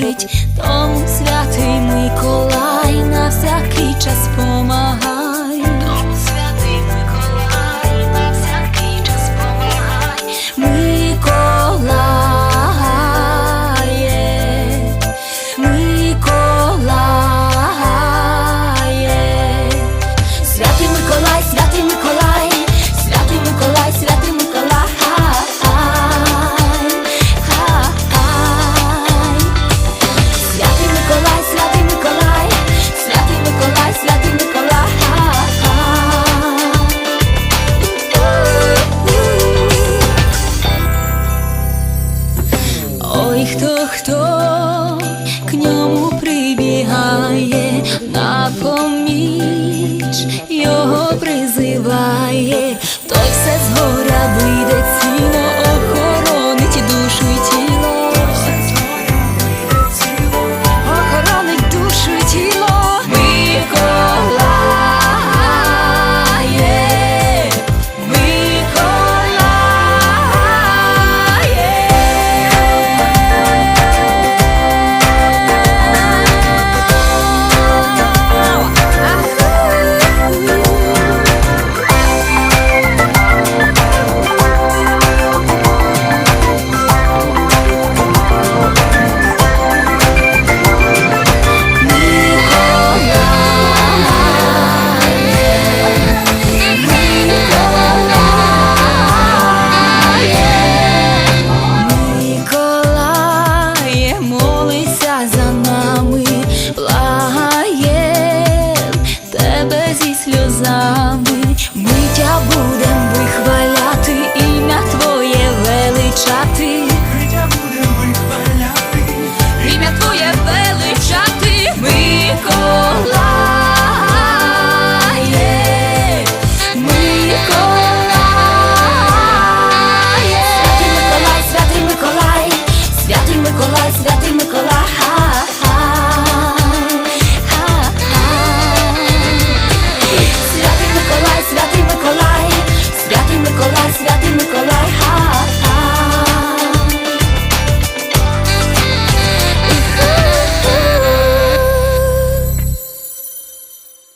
любить, тому святий Миколай на всякий час помагай. Хто хто к ньому прибігає, на поміч його призиває, той все згоря вийде зі сльозами, ми тя будем вихваляти.